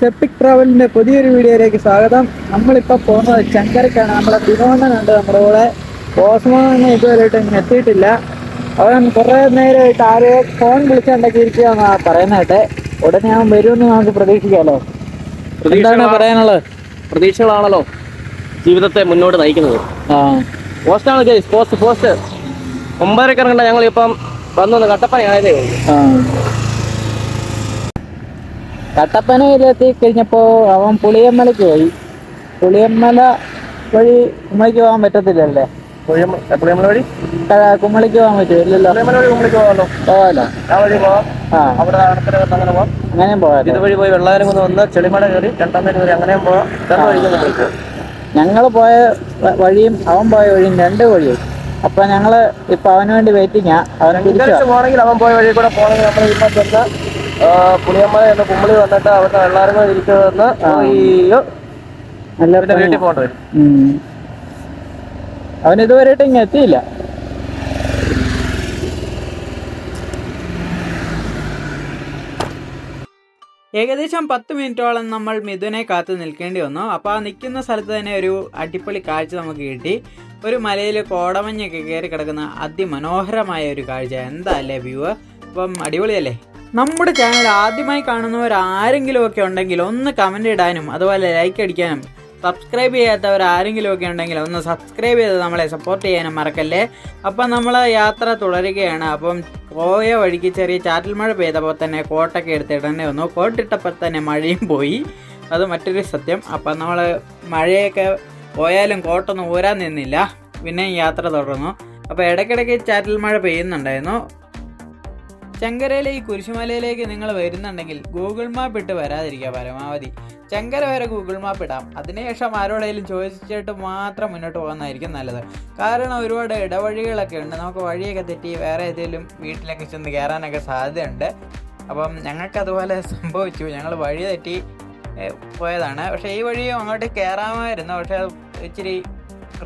സെപ്പിക് ട്രാവലിന്റെ പുതിയൊരു വീഡിയോയിലേക്ക് സ്വാഗതം. നമ്മളിപ്പോ പോകുന്നത് ചങ്കരക്കാണ് നമ്മളെ വിനോദനുണ്ട് നമ്മുടെ കൂടെ. ഓസ്മാനെ ഇതുവരെയായിട്ട് ഇങ്ങനെ എത്തിയിട്ടില്ല. അവൻ കുറെ നേരമായിട്ട് ആരെയോ ഫോൺ വിളിച്ചുണ്ടാക്കിയിരിക്കുകയെന്നാ പറയുന്നത് ഉടനെ അവൻ വരുമെന്ന് നമുക്ക് പ്രതീക്ഷിക്കാമല്ലോ എന്താണ് പറയാനുള്ളത്? പ്രതീക്ഷകളാണല്ലോ ജീവിതത്തെ മുന്നോട്ട് നയിക്കുന്നത്. ആ. പോസ്റ്റാണ് ഗൈസ് പോസ്റ്റ് പോസ്റ്റ് ഒമ്പതരക്ക് ഇറങ്ങണ്ട ഞങ്ങൾ ഇപ്പം വന്നൊന്ന് കട്ടപ്പന ആയതേ ഉള്ളൂ കട്ടപ്പനയിലെത്തി കഴിഞ്ഞപ്പോ അവൻ പുളിയമ്മലക്ക് പോയി. പുളിയമ്മല വഴി കുമ്മളിക്ക് പോകാൻ പറ്റത്തില്ലല്ലേ? പുളിയമ്മ പുളിയമ്മല വഴി? കുമ്മളിക്ക് പോകാൻ പറ്റുമില്ലല്ലോ പുളിയമ്മല വഴി പോകാമല്ലോ. ആ വഴി പോവാം. അവിടെ അങ്ങനെ പോവാം. അങ്ങനെയും പോകാം ഇതുവഴി പോയി വെള്ളാരം കുന്ന് വന്ന് ചെളിമല കയറി രണ്ടാം തീയതി വരെ അങ്ങനെയും പോവാം. രണ്ട് വഴിക്ക് ഞങ്ങൾ പോയ വഴിയും അവൻ പോയ വഴിയും രണ്ട് വഴിയും. അപ്പൊ ഞങ്ങൾ ഇപ്പൊ അവന് വേണ്ടി വെയിറ്റിങ്ങാ അവനെ പോണെങ്കിൽ അവൻ പോയ വഴി കൂടെ പോകണമെങ്കിൽ നമ്മൾ ഇപ്പം ചെന്ന് ആ, പുളിയമ്മല എന്ന കുമ്പളി വന്നിട്ട് അവരുടെ വെള്ളാരങ്ങൾ ഇരിക്കുന്നതെന്ന് അയ്യോ. പിന്നെ വീട്ടിൽ പോകേണ്ടി അവൻ ഇതുവരെയായിട്ട് ഇങ്ങ് എത്തിയില്ല. ഏകദേശം പത്ത് മിനിറ്റോളം നമ്മൾ മിഥുനെ കാത്തു നിൽക്കേണ്ടി വന്നു. അപ്പോൾ ആ നിൽക്കുന്ന സ്ഥലത്ത് തന്നെ ഒരു അടിപൊളി കാഴ്ച നമുക്ക് കിട്ടി. ഒരു മലയിൽ കോടമഞ്ഞൊക്കെ കയറി കിടക്കുന്ന അതിമനോഹരമായ ഒരു കാഴ്ച. എന്താ അല്ലേ വ്യൂ അപ്പം അടിപൊളിയല്ലേ? നമ്മുടെ ചാനൽ ആദ്യമായി കാണുന്നവർ ആരെങ്കിലും ഒക്കെ ഉണ്ടെങ്കിൽ ഒന്ന് കമന്റ് ഇടാനും അതുപോലെ ലൈക്ക് അടിക്കാനും സബ്സ്ക്രൈബ് ചെയ്യാത്തവർ ആരെങ്കിലും ഒക്കെ ഉണ്ടെങ്കിൽ ഒന്ന് സബ്സ്ക്രൈബ് ചെയ്ത് നമ്മളെ സപ്പോർട്ട് ചെയ്യാനും മറക്കല്ലേ? അപ്പം നമ്മൾ യാത്ര തുടരുകയാണ്. അപ്പം പോയ വഴിക്ക് ചെറിയ ചാറ്റൽ മഴ പെയ്തപ്പോൾ തന്നെ കോട്ടൊക്കെ എടുത്തിടേണ്ടി വന്നു. കോട്ടിട്ടപ്പോൾ തന്നെ മഴയും പോയി. അത് മറ്റൊരു സത്യം. അപ്പം നമ്മൾ മഴയൊക്കെ പോയാലും കോട്ടൊന്നും ഊരാൻ നിന്നില്ല. പിന്നെ യാത്ര തുടർന്നു. അപ്പോൾ ഇടയ്ക്കിടയ്ക്ക് ചാറ്റൽ മഴ പെയ്യുന്നുണ്ടായിരുന്നു. ചങ്കരയിലെ ഈ കുരിശുമലയിലേക്ക് നിങ്ങൾ വരുന്നുണ്ടെങ്കിൽ ഗൂഗിൾ മാപ്പ് ഇട്ട് വരാതിരിക്കുക പരമാവധി. ചങ്കര വരെ ഗൂഗിൾ മാപ്പ് ഇടാം. അതിനുശേഷം ആരോടെങ്കിലും ചോദിച്ചിട്ട് മാത്രം മുന്നോട്ട് പോകുന്നതായിരിക്കും നല്ലത്. കാരണം ഒരുപാട് ഇടവഴികളൊക്കെ ഉണ്ട്. നമുക്ക് വഴിയൊക്കെ തെറ്റി വേറെ ഏതെങ്കിലും വീട്ടിലൊക്കെ ചെന്ന് കയറാനൊക്കെ സാധ്യതയുണ്ട്. അപ്പം ഞങ്ങൾക്ക് അതുപോലെ സംഭവിച്ചു. ഞങ്ങൾ വഴി തെറ്റി പോയതാണ്. പക്ഷേ ഈ വഴിയും അങ്ങോട്ട് കയറാമായിരുന്നു. പക്ഷേ ഇച്ചിരി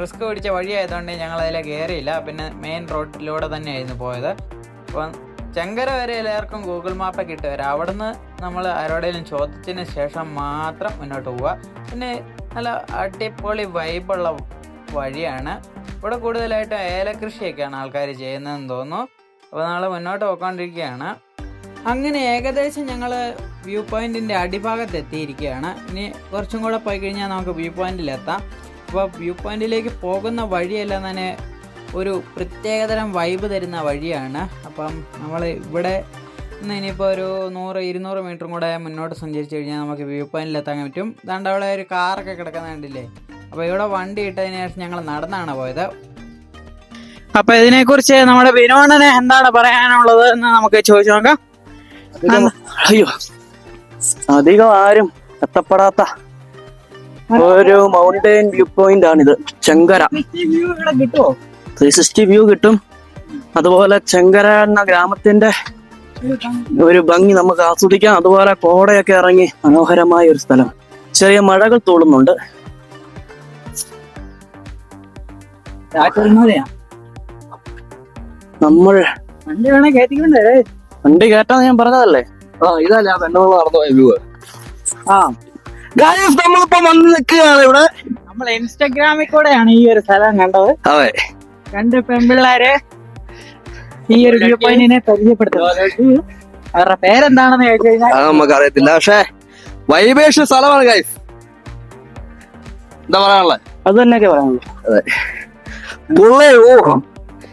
റിസ്ക് പിടിച്ച വഴിയായതുകൊണ്ട് ഞങ്ങൾ അതിലെ കയറിയില്ല. പിന്നെ മെയിൻ റോഡിലൂടെ തന്നെയായിരുന്നു പോയത്. അപ്പം ചങ്കര വരെ എല്ലാവർക്കും ഗൂഗിൾ മാപ്പ് ഇട്ട് വരാം. അവിടുന്ന് നമ്മൾ ആരോടെങ്കിലും ചോദിച്ചതിന് ശേഷം മാത്രം മുന്നോട്ട് പോവുക. പിന്നെ നല്ല അടിപൊളി വൈബുള്ള വഴിയാണ്. ഇവിടെ കൂടുതലായിട്ട് ഏലകൃഷിയൊക്കെയാണ് ആൾക്കാർ ചെയ്യുന്നതെന്ന് തോന്നുന്നു. അപ്പോൾ നമ്മൾ മുന്നോട്ട് പോയിക്കൊണ്ടിരിക്കുകയാണ്. അങ്ങനെ ഏകദേശം ഞങ്ങൾ വ്യൂ പോയിന്റിന്റെ അടിഭാഗത്ത് എത്തിയിരിക്കുകയാണ്. ഇനി കുറച്ചും കൂടെ പോയി കഴിഞ്ഞാൽ നമുക്ക് വ്യൂ പോയിന്റിലെത്താം. അപ്പോൾ വ്യൂ പോയിന്റിലേക്ക് പോകുന്ന വഴിയെല്ലാം തന്നെ ഒരു പ്രത്യേകതരം വൈബ് തരുന്ന വഴിയാണ്. അപ്പം നമ്മൾ ഇവിടെ ഇന്ന് ഇനിയിപ്പോൾ ഒരു നൂറ് ഇരുന്നൂറ് മീറ്ററും കൂടെ മുന്നോട്ട് സഞ്ചരിച്ച് കഴിഞ്ഞാൽ നമുക്ക് വ്യൂ പോയിന്റിൽ എത്താൻ പറ്റും. ദാണ്ട് അവിടെ ഒരു കാറൊക്കെ കിടക്കുന്ന കണ്ടില്ലേ? അപ്പോൾ ഇവിടെ വണ്ടി ഇട്ടതിന് ശേഷം ഞങ്ങൾ നടന്നാണ് പോയത്. അപ്പൊ ഇതിനെക്കുറിച്ച് നമ്മുടെ വിനോദന് എന്താണ് പറയാനുള്ളത് എന്ന് നമുക്ക് ചോദിച്ചു നോക്കാം. അയ്യോ. അധികം ആരും എത്തപ്പെടാത്ത ഒരു മൗണ്ടൈൻ വ്യൂ പോയിന്റ് ആണിത്. ചെങ്കര. കിട്ടുമോ ത്രീ സിക്സ്റ്റി വ്യൂ കിട്ടും. അതുപോലെ ചെങ്കര എന്ന ഗ്രാമത്തിന്റെ ഒരു ഭംഗി നമുക്ക് ആസ്വദിക്കാം. അതുപോലെ കോടയൊക്കെ ഇറങ്ങി മനോഹരമായ ഒരു സ്ഥലം. ചെറിയ മഴകൾ തൂളുന്നുണ്ട്. നമ്മൾ വണ്ടി കേട്ടാന്ന് ഞാൻ പറഞ്ഞതല്ലേ? ആ ഇതല്ല നടന്നു പോയ വ്യൂ ആ. ഗായ്സ് നമ്മളിപ്പോ വന്ന് നിൽക്കുകയാണ് ഇവിടെ. നമ്മൾ ഇൻസ്റ്റാഗ്രാമിൽ കൂടെയാണ് ഈ ഒരു സ്ഥലം കണ്ടത്. അതെ. രണ്ട് പെൺപിള്ളേരെ ഈ ഒരു വ്യൂ പോയിന്റിനെ പരിചയപ്പെടുത്തുന്നത് അവരുടെ പേരെന്താണെന്ന് ചോദിച്ചു കഴിഞ്ഞാൽ അത് നമുക്ക് അറിയത്തില്ല പക്ഷേ വൈബേഷ് സ്ഥലമാണ് ഗൈസ് എന്താ പറയാനുള്ളത്? അത് തന്നെയൊക്കെ പറയാനുള്ളൂ. അതെ. ഓ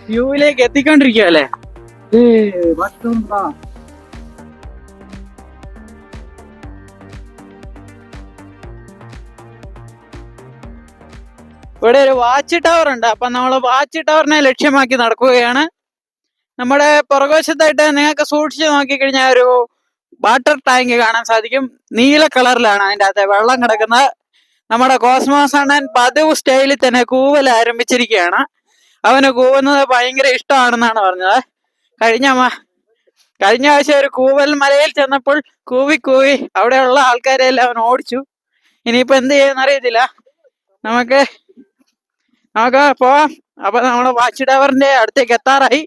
വ്യൂവിലേക്ക് എത്തിക്കൊണ്ടിരിക്കുക അല്ലേ? ഇവിടെ ഒരു വാച്ച് ടവർ ഉണ്ട്. അപ്പൊ നമ്മൾ വാച്ച് ടവറിനെ ലക്ഷ്യമാക്കി നടക്കുകയാണ്. നമ്മുടെ പുറകുവശത്തായിട്ട് നിങ്ങൾക്ക് സൂക്ഷിച്ചു നോക്കിക്കഴിഞ്ഞാൽ ഒരു വാട്ടർ ടാങ്ക് കാണാൻ സാധിക്കും. നീല കളറിലാണ് അതിന്റെ അകത്ത് വെള്ളം കിടക്കുന്നത്. നമ്മുടെ കോസ്മോസ് അണ്ണൻ പതിവ് സ്റ്റൈലിൽ തന്നെ കൂവൽ ആരംഭിച്ചിരിക്കുകയാണ്. അവന് കൂവുന്നത് ഭയങ്കര ഇഷ്ടമാണെന്നാണ് പറഞ്ഞത്. കഴിഞ്ഞ കഴിഞ്ഞ ആഴ്ച ഒരു കൂവൽ മലയിൽ ചെന്നപ്പോൾ കൂവി കൂവി അവിടെയുള്ള ആൾക്കാരെ എല്ലാം അവൻ ഓടിച്ചു. ഇനിയിപ്പോ എന്ത് ചെയ്യുമെന്ന് അറിയത്തില്ല. നമുക്ക് നമുക്ക് പോവാം അപ്പൊ നമ്മുടെ വാച്ച് ടവറിന്റെ അടുത്തേക്ക് എത്താറായി.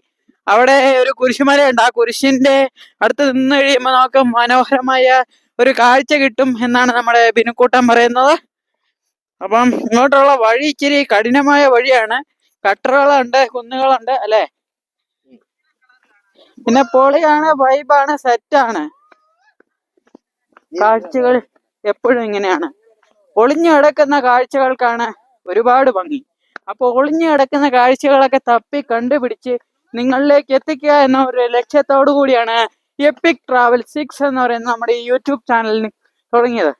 അവിടെ ഒരു കുരിശുമലയുണ്ട്. ആ കുരിശിന്റെ അടുത്ത് നിന്ന് കഴിയുമ്പോൾ നമുക്ക് മനോഹരമായ ഒരു കാഴ്ച കിട്ടും എന്നാണ് നമ്മുടെ ബിനുക്കൂട്ടൻ പറയുന്നത്. അപ്പം ഇങ്ങോട്ടുള്ള വഴി ഇച്ചിരി കഠിനമായ വഴിയാണ്. കട്ടറുകളുണ്ട് കുന്നുകളുണ്ട് അല്ലേ? പിന്നെ പൊളിയാണ് വൈബാണ് സെറ്റാണ് കാഴ്ചകൾ എപ്പോഴും ഇങ്ങനെയാണ്. ഒളിഞ്ഞു കിടക്കുന്ന കാഴ്ചകൾക്കാണ് ഒരുപാട് ഭംഗി. അപ്പൊ ഒളിഞ്ഞു കിടക്കുന്ന കാഴ്ചകളൊക്കെ തപ്പി കണ്ടുപിടിച്ച് നിങ്ങളിലേക്ക് എത്തിക്കുക എന്ന ഒരു ലക്ഷ്യത്തോടു കൂടിയാണ് എപ്പിക് ട്രാവൽ സിക്സ് എന്ന് പറയുന്ന നമ്മുടെ ഈ യൂട്യൂബ് ചാനലിന് തുടങ്ങിയത്.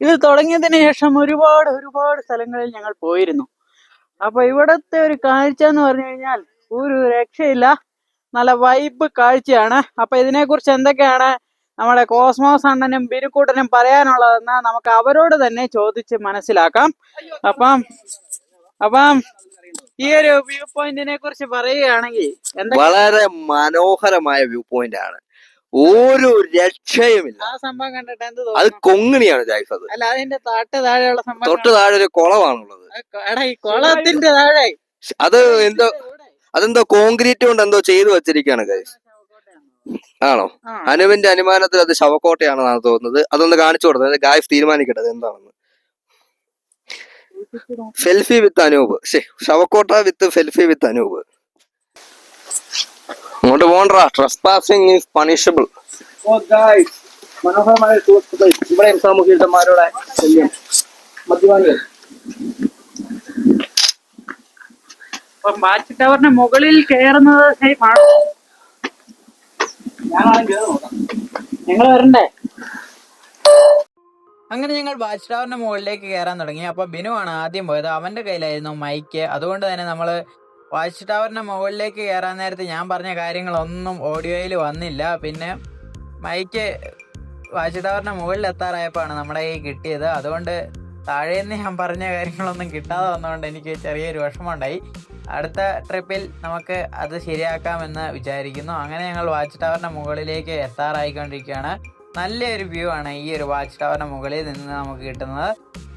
ഇത് തുടങ്ങിയതിന് ശേഷം ഒരുപാട് ഒരുപാട് സ്ഥലങ്ങളിൽ ഞങ്ങൾ പോയിരുന്നു. അപ്പൊ ഇവിടത്തെ ഒരു കാഴ്ച എന്ന് പറഞ്ഞു കഴിഞ്ഞാൽ ഒരു രക്ഷയില്ല. നല്ല വൈബ് കാഴ്ചയാണ്. അപ്പൊ ഇതിനെക്കുറിച്ച് എന്തൊക്കെയാണ് നമ്മുടെ കോസ്മോസ് അണ്ണനും ബിരുക്കൂട്ടനും പറയാനുള്ളതെന്ന് നമുക്ക് അവരോട് തന്നെ ചോദിച്ച് മനസ്സിലാക്കാം. അപ്പം അപ്പം ഈ ഒരു വ്യൂ പോയിന്റിനെ കുറിച്ച് പറയുകയാണെങ്കിൽ വളരെ മനോഹരമായ വ്യൂ പോയിന്റ് ആണ്. ഒരു രക്ഷയുമില്ല. ആ സംഭവം കണ്ടിട്ട് എന്ത് അത് കൊങ്ങിണിയാണ് ജായ്സ് അത് അല്ല അതിന്റെ തൊട്ട് താഴെയുള്ള സംഭവം തൊട്ട് താഴെ ഒരു കുളമാണുള്ളത്. എടാ ഈ കുളത്തിന്റെ താഴെ. അത് എന്തോ അതെന്തോ കോൺക്രീറ്റ് കൊണ്ട് എന്തോ ചെയ്തു വെച്ചിരിക്കുകയാണ് ഗൈസ് ആണോ? അനുവിന്റെ അനുമാനത്തിൽ അത് ശവക്കോട്ടയാണെന്നാണ് തോന്നുന്നത്. അതൊന്ന് കാണിച്ചു കൊടുത്തത്. ഗായ്സ് തീരുമാനിക്കട്ടെ അത് എന്താണെന്ന്. Selfie with Anoop. ശേ ശവക്കോട്ട വിത്ത് ഫെൽഫി വിത്ത് അനൂപ്. അങ്ങോട്ട് പോണ്ടാ ട്രസ് പാസിംഗ് ഈസ് പണിഷബിൾ മനോഹരമായ സുഹൃത്തുക്കൾ ശല്യം. മദ്യപാനികൾ. വാച്ച് മുകളിൽ കയറുന്നത് ആണോ. ഞാനാണെങ്കിൽ നിങ്ങൾ വരണ്ടേ? അങ്ങനെ ഞങ്ങൾ വാച്ച് ടവറിന്റെ മുകളിലേക്ക് കയറാൻ തുടങ്ങി. അപ്പോൾ ബിനു ആണ് ആദ്യം പോയത്. അവന്റെ കയ്യിലായിരുന്നു മൈക്ക് അതുകൊണ്ട് തന്നെ നമ്മൾ വാച്ച് ടവറിന്റെ മുകളിലേക്ക് കയറാൻ നേരത്തെ ഞാൻ പറഞ്ഞ കാര്യങ്ങളൊന്നും ഓഡിയോയിൽ വന്നില്ല. പിന്നെ മൈക്ക് വാച്ച് ടവറിന്റെ മുകളിൽ എത്താറായപ്പോഴാണ് നമ്മുടെ കയ്യിൽ കിട്ടിയത്. അതുകൊണ്ട് താഴേന്ന് ഞാൻ പറഞ്ഞ കാര്യങ്ങളൊന്നും കിട്ടാതെ വന്നതുകൊണ്ട് എനിക്ക് ചെറിയൊരു വിഷമമുണ്ടായി. അടുത്ത ട്രിപ്പിൽ നമുക്ക് അത് ശരിയാക്കാമെന്ന് വിചാരിക്കുന്നു. അങ്ങനെ ഞങ്ങൾ വാച്ച് ടവറിന്റെ മുകളിലേക്ക് എത്താറായിക്കൊണ്ടിരിക്കുകയാണ്. നല്ലൊരു വ്യൂ ആണ് ഈ ഒരു വാച്ച് ടവറിന് മുകളിൽ നിന്ന് നമുക്ക് കിട്ടുന്നത്.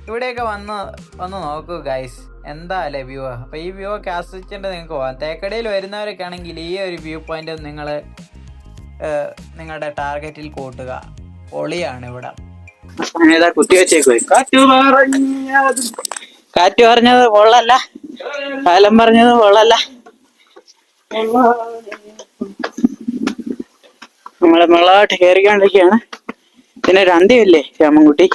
ഇവിടെയൊക്കെ വന്ന് വന്ന് നോക്കൂ ഗൈസ് എന്താ അല്ലേ വ്യൂ അപ്പോൾ ഈ വ്യൂ ഒക്കെ ആസ്വദിച്ചിട്ട് നിങ്ങൾക്ക് പോകാം തേക്കടയിൽ വരുന്നവരൊക്കെ ആണെങ്കിൽ ഈ ഒരു വ്യൂ പോയിന്റ് നിങ്ങൾ നിങ്ങളുടെ ടാർഗറ്റിൽ കൂട്ടുക. പൊളിയാണ് ഇവിടെ. കുത്തി കാറ്റ് പറഞ്ഞത് കൊള്ളല്ല. കാലം പറഞ്ഞത് കൊള്ളല്ല. നമ്മളെ മുകളായിട്ട് കയറിക്കൊണ്ടിരിക്കുകയാണ്. പിന്നെ അന്ത്യമില്ലേ രാമൻകുട്ടി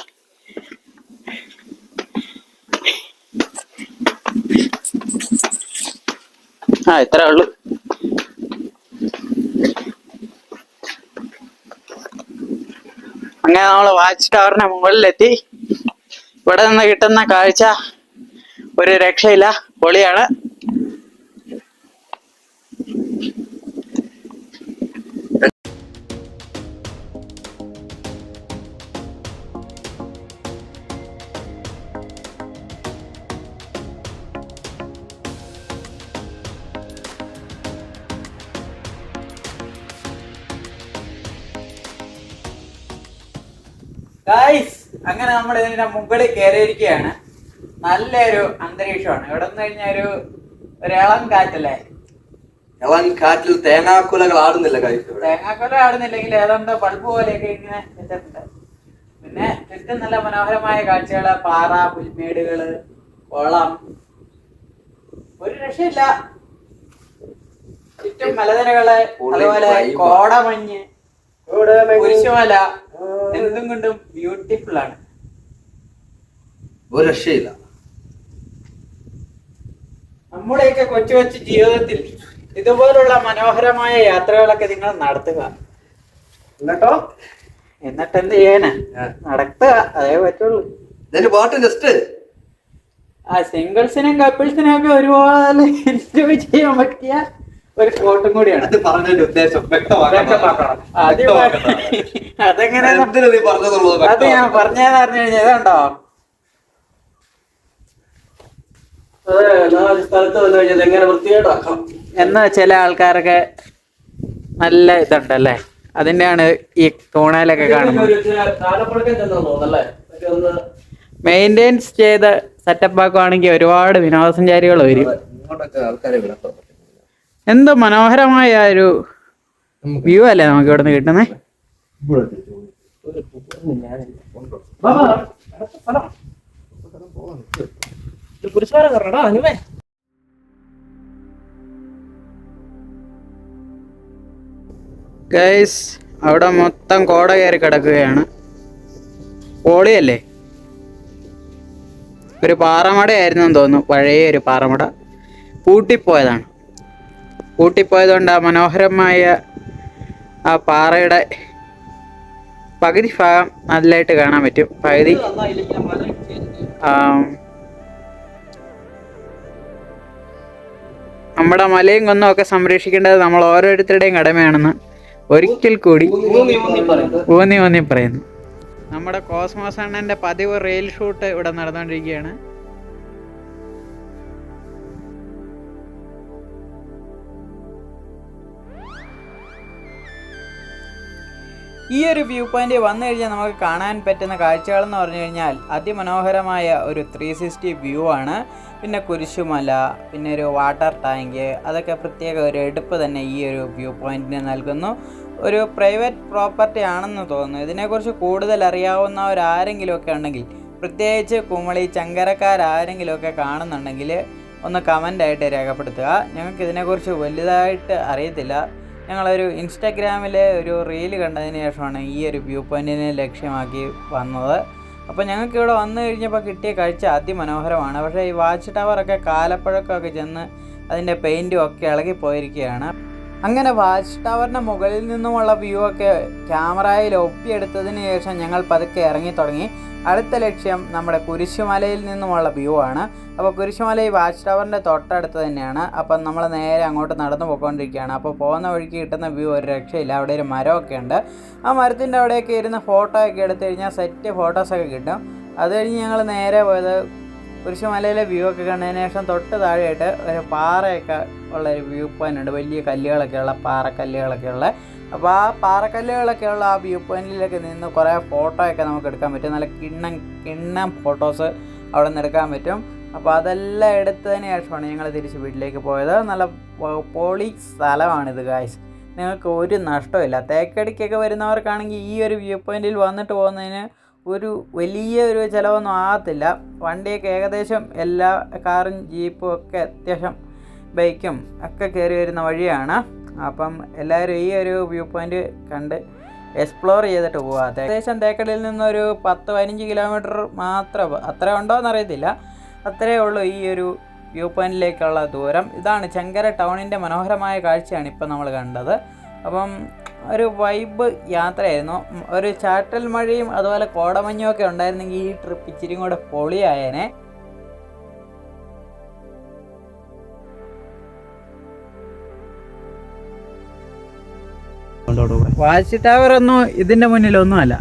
ആ ഇത്ര ഉള്ളു. അങ്ങനെ നമ്മൾ വാച്ച് ടവറിന്റെ മുകളിലെത്തി. ഇവിടെ നിന്ന് കിട്ടുന്ന കാഴ്ച ഒരു രക്ഷയില്ല പൊളിയാണ്. ഗായ്സ് അങ്ങനെ നമ്മൾ ഇതിന്റെ മുകളിൽ കയറിയിരിക്കുകയാണ്. നല്ലൊരു അന്തരീക്ഷമാണ്. ഇവിടെ നിന്ന് കഴിഞ്ഞാൽ ഒരു ഇളം കാറ്റല്ലേ? ഇളം കാറ്റിൽ തേങ്ങാക്കുലകൾ ആടുന്നില്ല ഗൈസ് തേങ്ങാക്കുല ആടുന്നില്ലെങ്കിൽ ഏതാണ്ട് ബൾബ് പോലെയൊക്കെ ഇങ്ങനെ വെച്ചിട്ടുണ്ട്. പിന്നെ ചുറ്റും നല്ല മനോഹരമായ കാഴ്ചകൾ പാറ പുൽമേടുകൾ കുളം. ഒരു രക്ഷയില്ല. ചുറ്റും മലനിരകൾ അതുപോലെ. കോടമഞ്ഞ്. കുരിശുമല. എന്തും കൊണ്ടും ബ്യൂട്ടിഫുൾ ആണ്. ഒരു രക്ഷയില്ല. നമ്മുടെയൊക്കെ കൊച്ചു കൊച്ചു ജീവിതത്തിൽ ഇതുപോലുള്ള മനോഹരമായ യാത്രകളൊക്കെ നിങ്ങൾ നടത്തുക. എന്നിട്ടോ? എന്നിട്ട് എന്ത് ചെയ്യാനാ നടത്തുക. അതേ പറ്റുള്ളൂ. പാട്ട് ജസ്റ്റ് ആ സിംഗിൾസിനും കപ്പിൾസിനും ഒക്കെ ഒരുപോലെ എൻജോയ് ചെയ്യാൻ പറ്റിയ ഒരു സ്പോട്ടും കൂടിയാണ്. അത് പറഞ്ഞതിന്റെ ഉദ്ദേശം വ്യക്തമാക്കണം. അത് അതെങ്ങനെ? അത് ഞാൻ പറഞ്ഞതെന്ന് പറഞ്ഞു കഴിഞ്ഞാൽ ഇതുണ്ടോ? അതെ നാല് സ്ഥലത്ത് വന്നു കഴിഞ്ഞാൽ എങ്ങനെ വൃത്തികേടാക്കാം എന്ന് ചില ആൾക്കാരൊക്കെ നല്ല ഇതുണ്ടല്ലേ? അതിന്റെയാണ് ഈ തൂണയിലൊക്കെ കാണുന്നത്. മെയിന്റെയിൻസ് ചെയ്ത് സെറ്റപ്പ് ആക്കുവാണെങ്കിൽ ഒരുപാട് വിനോദസഞ്ചാരികൾ വരും. ആൾക്കാരെ വിടത്തോ എന്ത് മനോഹരമായ ഒരു വ്യൂ അല്ലേ നമുക്ക് ഇവിടെ നിന്ന് കിട്ടുന്നേ? ഗൈസ് അവിടെ മൊത്തം കോട കയറി കിടക്കുകയാണ്. പോളിയല്ലേ? ഒരു പാറമടയായിരുന്നു തോന്നുന്നു. പഴയ ഒരു പാറമട. പൂട്ടിപ്പോയതാണ്. പൂട്ടിപ്പോയതുകൊണ്ട് ആ മനോഹരമായ ആ പാറയുടെ പകുതി ഭാഗം നല്ലതായിട്ട് കാണാൻ പറ്റും. പകുതി നമ്മുടെ മലയും കൊന്നും ഒക്കെ സംരക്ഷിക്കേണ്ടത് നമ്മൾ ഓരോരുത്തരുടെയും കടമയാണെന്ന് ഒരിക്കൽ കൂടി ഊന്നി ഊന്നി പറയുന്നു. നമ്മുടെ കോസ്മോസ് അണ്ണന്റെ പതിവ് റെയിൽ ഷൂട്ട് ഇവിടെ നടന്നുകൊണ്ടിരിക്കുകയാണ്. ഈ ഒരു വ്യൂ പോയിന്റ് വന്നു കഴിഞ്ഞാൽ നമുക്ക് കാണാൻ പറ്റുന്ന കാഴ്ചകൾ എന്ന് പറഞ്ഞു കഴിഞ്ഞാൽ അതിമനോഹരമായ ഒരു ത്രീ സിക്സ്റ്റി വ്യൂ ആണ്. പിന്നെ കുരിശുമല പിന്നെ ഒരു വാട്ടർ ടാങ്ക് അതൊക്കെ പ്രത്യേക ഒരു എടുപ്പ് തന്നെ ഈ ഒരു വ്യൂ പോയിന്റിന് നൽകുന്നു. ഒരു പ്രൈവറ്റ് പ്രോപ്പർട്ടി ആണെന്ന് തോന്നുന്നു. ഇതിനെക്കുറിച്ച് കൂടുതൽ അറിയാവുന്നവർ ആരെങ്കിലുമൊക്കെ ഉണ്ടെങ്കിൽ പ്രത്യേകിച്ച് കുമളി ചങ്കരക്കാരാരെങ്കിലുമൊക്കെ കാണുന്നുണ്ടെങ്കിൽ ഒന്ന് കമന്റായിട്ട് രേഖപ്പെടുത്തുക. ഞങ്ങൾക്ക് ഇതിനെക്കുറിച്ച് വലുതായിട്ട് അറിയത്തില്ല. ഞങ്ങളൊരു ഇൻസ്റ്റാഗ്രാമിലെ ഒരു റീൽ കണ്ടതിന് ശേഷമാണ് ഈ ഒരു വ്യൂ പോയിന്റിനെ ലക്ഷ്യമാക്കി വന്നത്. അപ്പോൾ ഞങ്ങൾക്ക് ഇവിടെ വന്നു കഴിഞ്ഞപ്പോൾ കിട്ടിയ കാഴ്ച അതിമനോഹരമാണ്. പക്ഷേ ഈ വാച്ച് ടവറൊക്കെ കാലപ്പഴക്കമൊക്കെ ചെന്ന് അതിന്റെ പെയിന്റും ഒക്കെ ഇളകി പോയിരിക്കുകയാണ് അങ്ങനെ വാച്ച് ടവറിന്റെ മുകളിൽ നിന്നുമുള്ള വ്യൂ ഒക്കെ ക്യാമറയിൽ ഒപ്പിയെടുത്തതിന് ശേഷം ഞങ്ങൾ പതുക്കെ ഇറങ്ങി തുടങ്ങി. അടുത്ത ലക്ഷ്യം നമ്മുടെ കുരിശുമലയിൽ നിന്നുമുള്ള വ്യൂ ആണ്. അപ്പോൾ കുരിശുമല ഈ വാച്ച് ടവറിന്റെ തൊട്ടടുത്ത് തന്നെയാണ്. അപ്പം നമ്മൾ നേരെ അങ്ങോട്ട് നടന്നു പോയിക്കൊണ്ടിരിക്കുകയാണ്. അപ്പോൾ പോകുന്ന വഴിക്ക് കിട്ടുന്ന വ്യൂ ഒരു രക്ഷയില്ല. അവിടെ ഒരു മരമൊക്കെ ഉണ്ട്. ആ മരത്തിന്റെ അവിടെയൊക്കെ ഇരുന്ന് ഫോട്ടോ ഒക്കെ എടുത്തു കഴിഞ്ഞാൽ സെറ്റ് ഫോട്ടോസൊക്കെ കിട്ടും. അത് കഴിഞ്ഞ് ഞങ്ങൾ നേരെ പോയത് കുരിശുമലയിലെ വ്യൂ ഒക്കെ കണ്ടതിന് ശേഷം തൊട്ട് താഴെയായിട്ട് ഒരു പാറയൊക്കെ ഉള്ള ഒരു വ്യൂ പോയിന്റ് ഉണ്ട്. വലിയ കല്ലുകളൊക്കെ ഉള്ള പാറക്കല്ലുകളൊക്കെ ഉള്ള. അപ്പോൾ ആ പാറക്കല്ലുകളൊക്കെ ഉള്ള ആ വ്യൂ പോയിന്റിലൊക്കെ നിന്ന് കുറേ ഫോട്ടോ ഒക്കെ നമുക്ക് എടുക്കാൻ പറ്റും. നല്ല കിണ്ണം കിണ്ണം ഫോട്ടോസ് അവിടെ നിന്ന് എടുക്കാൻ പറ്റും. അപ്പോൾ അതെല്ലാം എടുത്തതിന് ശേഷമാണ് ഞങ്ങൾ തിരിച്ച് വീട്ടിലേക്ക് പോയത്. നല്ല പൊളി സ്ഥലമാണിത് ഗായ്സ് നിങ്ങൾക്ക് ഒരു നഷ്ടമില്ല തേക്കടിക്കൊക്കെ വരുന്നവർക്കാണെങ്കിൽ ഈ ഒരു വ്യൂ പോയിന്റിൽ വന്നിട്ട് പോകുന്നതിന് ഒരു വലിയ ഒരു ചിലവൊന്നും ആകത്തില്ല. വണ്ടിയൊക്കെ ഏകദേശം എല്ലാ കാറും ജീപ്പും ഒക്കെ അത്യാവശ്യം ബൈക്കും ഒക്കെ കയറി വരുന്ന വഴിയാണ്. അപ്പം എല്ലാവരും ഈ ഒരു വ്യൂ പോയിന്റ് കണ്ട് എക്സ്പ്ലോർ ചെയ്തിട്ട് പോവാ. ഏകദേശം തേക്കടിയിൽ നിന്നൊരു പത്ത് പതിനഞ്ച് കിലോമീറ്റർ മാത്രം അത്ര ഉണ്ടോ എന്നറിയത്തില്ല അത്രേ ഉള്ളൂ ഈ ഒരു വ്യൂ പോയിന്റിലേക്കുള്ള ദൂരം. ഇതാണ് ചെങ്കര ടൗണിന്റെ മനോഹരമായ കാഴ്ചയാണ് ഇപ്പം നമ്മൾ കണ്ടത്. അപ്പം ഒരു വൈബ് യാത്രയായിരുന്നു. ഒരു ചാറ്റൽ മഴയും അതുപോലെ കോടമഞ്ഞും ഒക്കെ ഉണ്ടായിരുന്നെങ്കിൽ ഈ ട്രിപ്പ് ഇച്ചിരി കൂടെ പൊളിയായേനെ. വാച്ച് ടവർ ഒന്നും ഇതിന്റെ മുന്നിലൊന്നും അല്ല.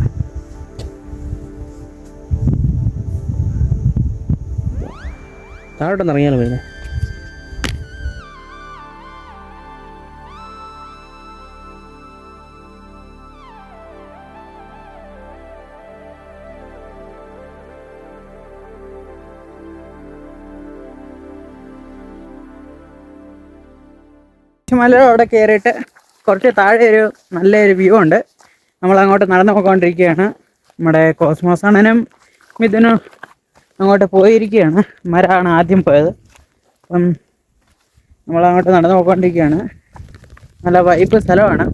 താഴോട്ടൊന്ന് ഇറങ്ങിയാലോ പിന്നെ മല അവിടെ കയറിയിട്ട് കുറച്ച് താഴെ ഒരു നല്ലൊരു വ്യൂ ഉണ്ട്. നമ്മൾ അങ്ങോട്ട് നടന്നു പോയിക്കൊണ്ടിരിക്കുകയാണ്. നമ്മുടെ കോസ്മോസ് അണ്ണനും മിഥുനും അങ്ങോട്ട് പോയിരിക്കുകയാണ്. മരമാണ് ആദ്യം പോയത്. അപ്പം നമ്മൾ അങ്ങോട്ട് നടന്നു പോയിക്കൊണ്ടിരിക്കുകയാണ്. നല്ല വൈപ്പ് സ്ഥലമാണ്.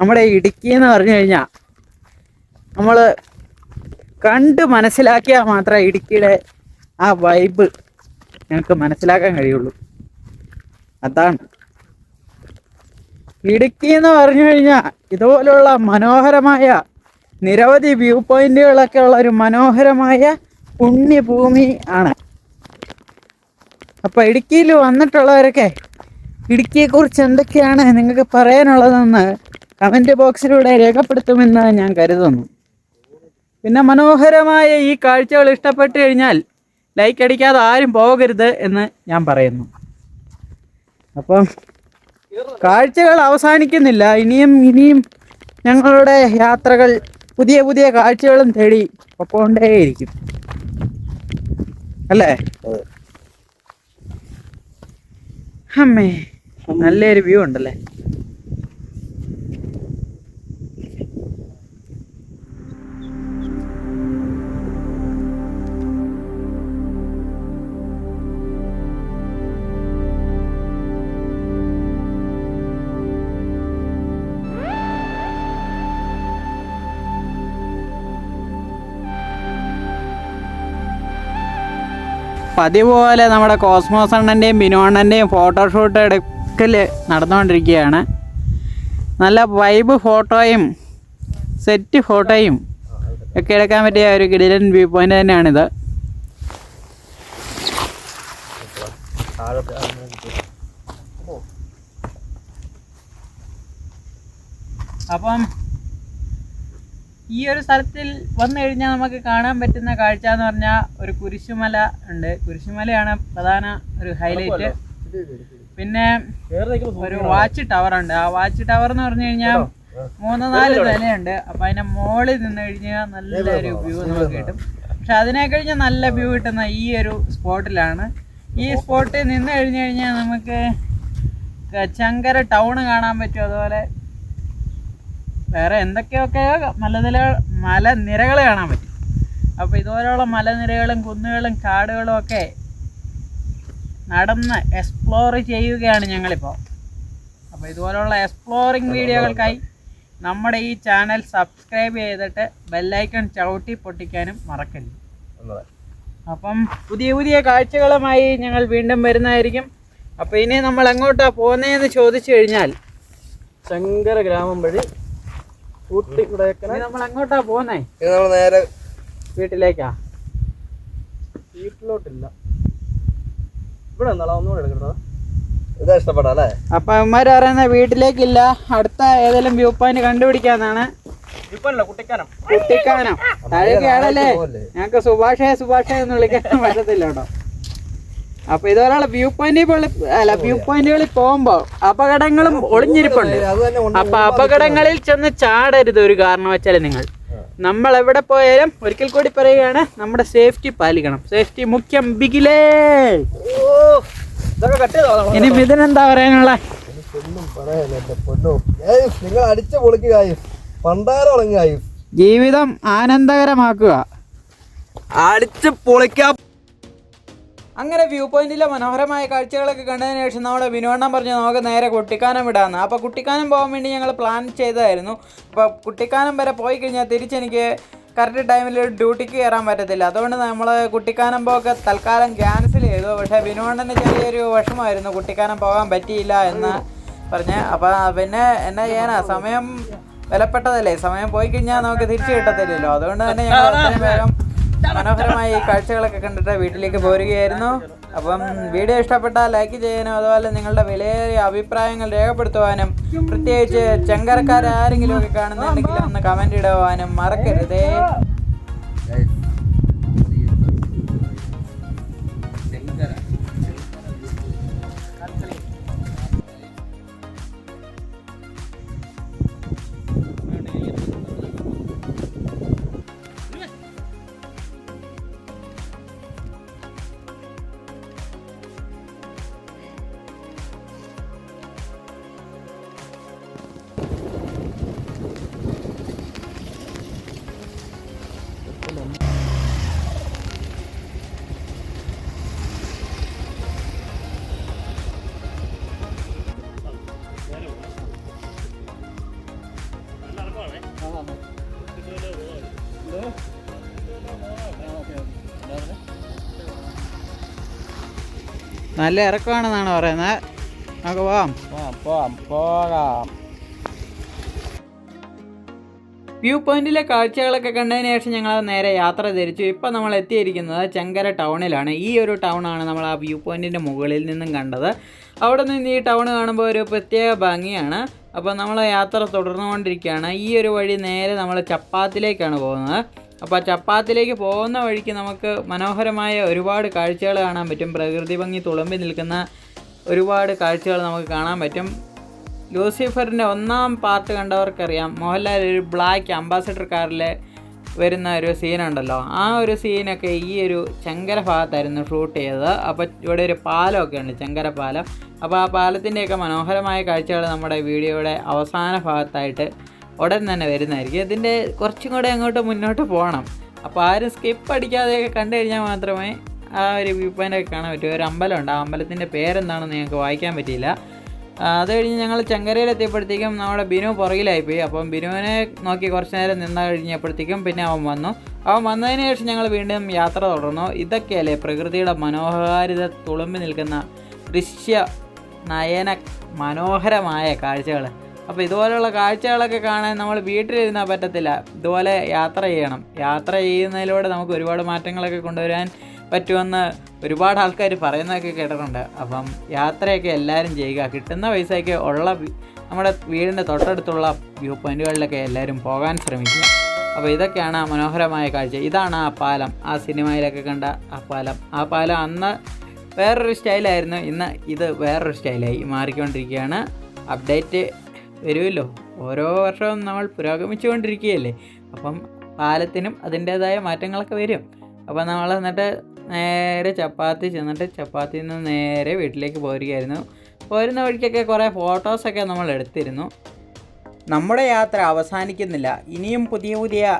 നമ്മുടെ ഇടുക്കി എന്ന് പറഞ്ഞു കഴിഞ്ഞാൽ നമ്മൾ കണ്ട് മനസ്സിലാക്കിയാൽ മാത്രമേ ഇടുക്കിയുടെ ആ വൈബ് ഞങ്ങൾക്ക് മനസ്സിലാക്കാൻ കഴിയുള്ളൂ. അതാണ്. ഇടുക്കി എന്ന് പറഞ്ഞു കഴിഞ്ഞാൽ ഇതുപോലുള്ള മനോഹരമായ നിരവധി വ്യൂ പോയിന്റുകളൊക്കെ ഉള്ള ഒരു മനോഹരമായ പുണ്യഭൂമി ആണ്. അപ്പൊ ഇടുക്കിയിൽ വന്നിട്ടുള്ളവരൊക്കെ ഇടുക്കിയെക്കുറിച്ച് എന്തൊക്കെയാണ് നിങ്ങൾക്ക് പറയാനുള്ളതെന്ന് കമന്റ് ബോക്സിലൂടെ രേഖപ്പെടുത്തുമെന്ന് ഞാൻ കരുതുന്നു. പിന്നെ മനോഹരമായ ഈ കാഴ്ചകൾ ഇഷ്ടപ്പെട്ടു കഴിഞ്ഞാൽ ലൈക്ക് അടിക്കാതെ ആരും പോകരുത് എന്ന് ഞാൻ പറയുന്നു. അപ്പം കാഴ്ചകൾ അവസാനിക്കുന്നില്ല. ഇനിയും ഇനിയും ഞങ്ങളുടെ യാത്രകൾ പുതിയ പുതിയ കാഴ്ചകളും തേടി പൊക്കോണ്ടേയിരിക്കും. അല്ലേ? അമ്മേ നല്ലൊരു വ്യൂ ഉണ്ടല്ലേ? പതിവ് പോലെ നമ്മുടെ കോസ്മോസ് അണ്ണന്റെയും ബിനോണ്ണന്റെയും ഫോട്ടോഷൂട്ട് എടുക്കൽ നടന്നുകൊണ്ടിരിക്കുകയാണ്. നല്ല വൈബ് ഫോട്ടോയും സെറ്റ് ഫോട്ടോയും ഒക്കെ എടുക്കാൻ പറ്റിയ ഒരു കിടിലൻ വ്യൂ പോയിന്റ് തന്നെയാണിത്. അപ്പം ഈ ഒരു സ്ഥലത്തിൽ വന്നു കഴിഞ്ഞാൽ നമുക്ക് കാണാൻ പറ്റുന്ന കാഴ്ച എന്ന് പറഞ്ഞാൽ ഒരു കുരിശുമല ഉണ്ട്. കുരിശുമലയാണ് പ്രധാന ഒരു ഹൈലൈറ്റ് പിന്നെ ഒരു വാച്ച് ടവർ ഉണ്ട്. ആ വാച്ച് ടവർ എന്ന് പറഞ്ഞു കഴിഞ്ഞാൽ മൂന്ന് നാല് നിലയുണ്ട് അപ്പൊ അതിന്റെ മോളിൽ നിന്ന് കഴിഞ്ഞാൽ നല്ലൊരു വ്യൂ നമുക്ക് കിട്ടും. പക്ഷെ അതിനെ കഴിഞ്ഞാൽ നല്ല വ്യൂ കിട്ടുന്ന ഈ ഒരു സ്പോട്ടിലാണ് ഈ സ്പോട്ടിൽ നിന്ന് കഴിഞ്ഞു കഴിഞ്ഞാൽ നമുക്ക് ചങ്കര ടൗൺ കാണാൻ പറ്റും. അതുപോലെ വേറെ എന്തൊക്കെയൊക്കെ മലനില മലനിരകൾ കാണാൻ പറ്റും. അപ്പോൾ ഇതുപോലെയുള്ള മലനിരകളും കുന്നുകളും കാടുകളും ഒക്കെ നടന്ന് എക്സ്പ്ലോർ ചെയ്യുകയാണ് ഞങ്ങളിപ്പോൾ അപ്പോൾ ഇതുപോലെയുള്ള എക്സ്പ്ലോറിങ് വീഡിയോകൾക്കായി നമ്മുടെ ഈ ചാനൽ സബ്സ്ക്രൈബ് ചെയ്തിട്ട് ബെല്ലൈക്കൺ ചവിട്ടി പൊട്ടിക്കാനും മറക്കരുത്. അപ്പം പുതിയ പുതിയ കാഴ്ചകളുമായി ഞങ്ങൾ വീണ്ടും വരുന്നതായിരിക്കും. അപ്പോൾ ഇനി നമ്മൾ എങ്ങോട്ടാണ് പോകുന്നതെന്ന് ചോദിച്ചു കഴിഞ്ഞാൽ ശങ്കര ഗ്രാമം വഴി ഊട്ടി കൊടൈക്കനാൽ നമ്മൾ എങ്ങോട്ടാ പോന്നേ നമ്മൾ നേരെ വീട്ടിലേക്കാ? വീട്ടിലോട്ടില്ല. ഇവിടെ എന്നാളാ ഒന്നുകൂടെ എടുക്കട്ടോ. ഇതാ ഇഷ്ടപ്പെടാ അപ്പൊ അവന്മാര് പറയുന്ന വീട്ടിലേക്കില്ല. അടുത്ത ഏതെങ്കിലും വ്യൂ പോയിന്റ് കണ്ടുപിടിക്കാന്നാണ്. കുട്ടിക്കാനം. കുട്ടിക്കാനം. താഴേക്കാണല്ലേ ഞങ്ങക്ക് സുഭാഷേ സുഭാഷേ എന്ന് വിളിക്കാൻ പറ്റത്തില്ല കേട്ടോ. അപ്പൊ ഇതുപോലുള്ള വ്യൂ പോയിന്റ് അല്ല വ്യൂ പോയിന്റുകളിൽ പോകുമ്പോ അപകടങ്ങളും ഒളിഞ്ഞിരിപ്പുണ്ട്. അപ്പൊ അപകടങ്ങളിൽ ചെന്ന് ചാടരുത് ഒരു കാരണം കാരണവച്ചാൽ നിങ്ങൾ. നമ്മൾ എവിടെ പോയാലും ഒരിക്കൽ കൂടി പറയുകയാണ് നമ്മുടെ സേഫ്റ്റി പാലിക്കണം. സേഫ്റ്റി മുഖ്യം ബിഗിലേ. ഇനി കട്ട് എന്താ പറയാനുള്ള? നിങ്ങൾ അടിച്ച പൊളിക്ക് ഗായ്സ് പണ്ടാരം ഉളങ്ങി ഗായ്സ് ജീവിതം ആനന്ദകരമാക്കുക. അടിച്ച് പൊളിക്കാം അങ്ങനെ വ്യൂ പോയിന്റിലെ മനോഹരമായ കാഴ്ചകളൊക്കെ കണ്ടതിന് ശേഷം നമ്മുടെ വിനോദം പറഞ്ഞു നമുക്ക് നേരെ കുട്ടിക്കാനം വിടാമെന്ന് അപ്പോൾ കുട്ടിക്കാനം പോകാൻ വേണ്ടി ഞങ്ങൾ പ്ലാൻ ചെയ്തതായിരുന്നു. അപ്പോൾ കുട്ടിക്കാനം വരെ പോയി കഴിഞ്ഞാൽ തിരിച്ചെനിക്ക് കറക്റ്റ് ടൈമിൽ ഡ്യൂട്ടിക്ക് കയറാൻ പറ്റത്തില്ല. അതുകൊണ്ട് നമ്മൾ കുട്ടിക്കാനം പോകെ തൽക്കാലം ക്യാൻസൽ ചെയ്തു. പക്ഷേ വിനോദന് ചെറിയൊരു വിഷമമായിരുന്നു കുട്ടിക്കാനം പോകാൻ പറ്റിയില്ല എന്ന് പറഞ്ഞ്. അപ്പോൾ പിന്നെ എന്നാ ചെയ്യാനാ? സമയം വിലപ്പെട്ടതല്ലേ? സമയം പോയി കഴിഞ്ഞാൽ നമുക്ക് തിരിച്ചു കിട്ടത്തില്ലല്ലോ. അതുകൊണ്ട് തന്നെ ഞങ്ങൾ വേഗം മനോഹരമായ ഈ കാഴ്ചകളൊക്കെ കണ്ടിട്ട് വീട്ടിലേക്ക് പോരുകയായിരുന്നു. അപ്പം വീഡിയോ ഇഷ്ടപ്പെട്ടാൽ ലൈക്ക് ചെയ്യാനും അതുപോലെ നിങ്ങളുടെ വിലയേറിയ അഭിപ്രായങ്ങൾ രേഖപ്പെടുത്തുവാനും പ്രത്യേകിച്ച് ചെങ്കരക്കാരാരെങ്കിലും ഒക്കെ കാണുന്നുണ്ടെങ്കിൽ ഒന്ന് കമന്റ് ഇടുവാനും മറക്കരുതേ. നല്ല ഇറക്കമാണെന്നാണ് പറയുന്നത്. നമുക്ക് പോവാം. പോവാം പോകാം. വ്യൂ പോയിന്റിലെ കാഴ്ചകളൊക്കെ കണ്ടതിന് ശേഷം ഞങ്ങൾ നേരെ യാത്ര തിരിച്ചു. ഇപ്പം നമ്മൾ എത്തിയിരിക്കുന്നത് ചെങ്കര ടൗണിലാണ്. ഈ ഒരു ടൗണാണ് നമ്മൾ ആ വ്യൂ പോയിന്റിന്റെ മുകളിൽ നിന്നും കണ്ടത്. അവിടെ നിന്ന് ഈ ടൗൺ കാണുമ്പോൾ ഒരു പ്രത്യേക ഭംഗിയാണ്. അപ്പോൾ നമ്മൾ യാത്ര തുടർന്നുകൊണ്ടിരിക്കുകയാണ്. ഈ ഒരു വഴി നേരെ നമ്മൾ ചപ്പാത്തിലേക്കാണ് പോകുന്നത്. അപ്പോൾ ചപ്പാത്തിലേക്ക് പോകുന്ന വഴിക്ക് നമുക്ക് മനോഹരമായ ഒരുപാട് കാഴ്ചകൾ കാണാൻ പറ്റും. പ്രകൃതി ഭംഗി തുളുമ്പി നിൽക്കുന്ന ഒരുപാട് കാഴ്ചകൾ നമുക്ക് കാണാൻ പറ്റും. ലൂസിഫറിന്റെ ഒന്നാം പാർട്ട് കണ്ടവർക്കറിയാം. മോഹൻലാൽ ഒരു ബ്ലാക്ക് അംബാസഡർ കാറിൽ വരുന്ന ഒരു സീനുണ്ടല്ലോ. ആ ഒരു സീനൊക്കെ ഈ ഒരു ചങ്കര ഭാഗത്തായിരുന്നു ഷൂട്ട് ചെയ്തത്. അപ്പോൾ ഇവിടെ ഒരു പാലമൊക്കെ ഉണ്ട് ചങ്കര പാലം. അപ്പോൾ ആ പാലത്തിന്റെയൊക്കെ മനോഹരമായ കാഴ്ചകൾ നമ്മുടെ വീഡിയോയുടെ അവസാന ഭാഗത്തായിട്ട് ഉടൻ തന്നെ വരുന്നതായിരിക്കും. ഇതിന്റെ കുറച്ചും കൂടെ അങ്ങോട്ട് മുന്നോട്ട് പോകണം. അപ്പോൾ ആരും സ്കിപ്പ് അടിക്കാതെയൊക്കെ കണ്ടു കഴിഞ്ഞാൽ മാത്രമേ ആ ഒരു വ്യൂ പോയിന്റൊക്കെ കാണാൻ പറ്റൂ. ഒരു അമ്പലമുണ്ട് ആ അമ്പലത്തിന്റെ പേരെന്താണെന്ന് ഞങ്ങൾക്ക് വായിക്കാൻ പറ്റിയില്ല. അത് കഴിഞ്ഞ് ഞങ്ങൾ ചെങ്കരയിലെത്തിയപ്പോഴത്തേക്കും നമ്മുടെ ബിനു പുറകിലായിപ്പോയി. അപ്പം ബിനുവിനെ നോക്കി കുറച്ച് നേരം നിന്ന് കഴിഞ്ഞപ്പോഴത്തേക്കും പിന്നെ അവൻ വന്നു. അവൻ വന്നതിന് ശേഷം ഞങ്ങൾ വീണ്ടും യാത്ര തുടർന്നു. ഇതൊക്കെയല്ലേ പ്രകൃതിയുടെ മനോഹാരിത തുളുമ്പി നിൽക്കുന്ന ദൃശ്യ നയന മനോഹരമായ കാഴ്ചകൾ അപ്പോൾ ഇതുപോലെയുള്ള കാഴ്ചകളൊക്കെ കാണാൻ നമ്മൾ വീട്ടിലിരുന്നാൽ പറ്റത്തില്ല. ഇതുപോലെ യാത്ര ചെയ്യണം. യാത്ര ചെയ്യുന്നതിലൂടെ നമുക്ക് ഒരുപാട് മാറ്റങ്ങളൊക്കെ കൊണ്ടുവരാൻ പറ്റുമെന്ന് ഒരുപാട് ആൾക്കാർ പറയുന്നതൊക്കെ കേട്ടിട്ടുണ്ട്. അപ്പം യാത്രയൊക്കെ എല്ലാവരും ചെയ്യുക. കിട്ടുന്ന പൈസയ്ക്ക് ഉള്ള നമ്മുടെ വീടിന്റെ തൊട്ടടുത്തുള്ള വ്യൂ പോയിന്റുകളിലൊക്കെ എല്ലാവരും പോകാൻ ശ്രമിക്കുക. അപ്പോൾ ഇതൊക്കെയാണ് മനോഹരമായ കാഴ്ച. ഇതാണ് ആ പാലം. ആ സിനിമയിലൊക്കെ കണ്ട ആ പാലം. ആ പാലം അന്ന് വേറൊരു സ്റ്റൈലായിരുന്നു. ഇന്ന് ഇത് വേറൊരു സ്റ്റൈലായി മാറിക്കൊണ്ടിരിക്കുകയാണ്. അപ്ഡേറ്റ് വരുമല്ലോ. ഓരോ വർഷവും നമ്മൾ പുരോഗമിച്ചുകൊണ്ടിരിക്കുകയല്ലേ? അപ്പം പാലത്തിനും അതിന്റേതായ മാറ്റങ്ങളൊക്കെ വരും. അപ്പോൾ നമ്മൾ എന്നിട്ട് നേരെ ചപ്പാത്തി ചെന്നിട്ട് ചപ്പാത്തിയിൽ നിന്ന് നേരെ വീട്ടിലേക്ക് പോരുകയായിരുന്നു. പോരുന്ന വഴിക്കൊക്കെ കുറേ ഫോട്ടോസൊക്കെ നമ്മൾ എടുത്തിരുന്നു. നമ്മുടെ യാത്ര അവസാനിക്കുന്നില്ല. ഇനിയും പുതിയ പുതിയ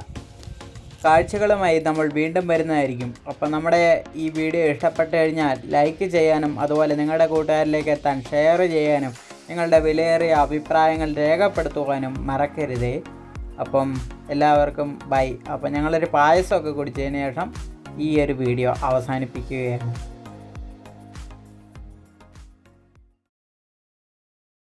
കാഴ്ചകളുമായി നമ്മൾ വീണ്ടും വരുന്നതായിരിക്കും. അപ്പം നമ്മുടെ ഈ വീഡിയോ ഇഷ്ടപ്പെട്ട് കഴിഞ്ഞാൽ ലൈക്ക് ചെയ്യാനും അതുപോലെ നിങ്ങളുടെ കൂട്ടുകാരിലേക്ക് എത്താൻ ഷെയർ ചെയ്യാനും നിങ്ങളുടെ വിലയേറിയ അഭിപ്രായങ്ങൾ രേഖപ്പെടുത്തുവാനും മറക്കരുതേ. അപ്പം എല്ലാവർക്കും ബൈ അപ്പം ഞങ്ങളൊരു പായസമൊക്കെ കുടിച്ചതിന് ശേഷം ഈ ഒരു വീഡിയോ അവസാനിപ്പിക്കുകയാണ്.